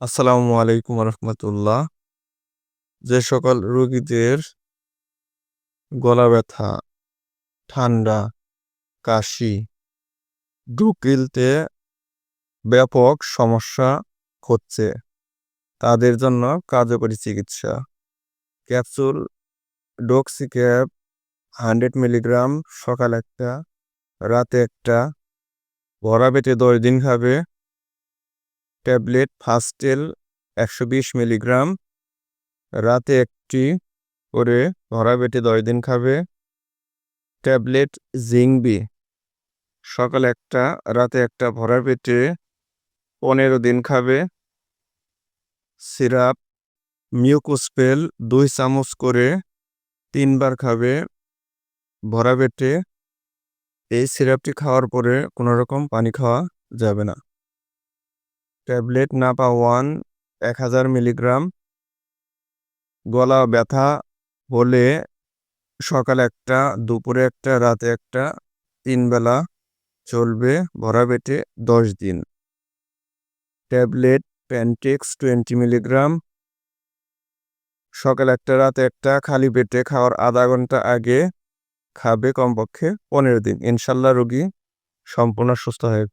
আসসালামু আলাইকুম রহমতুল্লাহ যে সকল রোগীদের গলা ব্যথা, ঠান্ডা, কাশি ডুকিলতে ব্যাপক সমস্যা হচ্ছে, তাদের জন্য কার্যকরী চিকিৎসা। ক্যাপসুল, ডোক্সিক্যাপ, হান্ড্রেড মিলিগ্রাম সকাল একটা, রাতে একটা, ভরা পেটে দশ দিন খাবে। ট্যাবলেট ফাস্টেল একশো বিশ মিলিগ্রাম। রাতে একটি করে ভরা বেটে দশ দিন খাবে। ট্যাবলেট জিংবি। সকাল একটা, রাতে একটা ভরা পেটে পনেরো দিন খাবে। সিরাপ, মিউকোস্পেল দুই চামচ করে তিনবার খাবে ভরা পেটে। এই সিরাপটি খাওয়ার পরে কোনো রকম পানি খাওয়া যাবে না। ট্যাবলেট নাপা ওয়ান, এক হাজার মিলিগ্রাম। গলা ব্যথা হলে সকাল একটা, দুপুরে একটা, রাতে একটা, তিন বেলা চলবে, ভরা পেটে দশ দিন। Tablet Pantex twenty milligram. সকাল একটা, রাতে একটা, খালি পেটে খাওয়ার আধা ঘণ্টা আগে খাবে কমপক্ষে পনেরো দিন। ইনশাল্লাহ রোগী সম্পূর্ণ সুস্থ হয়ে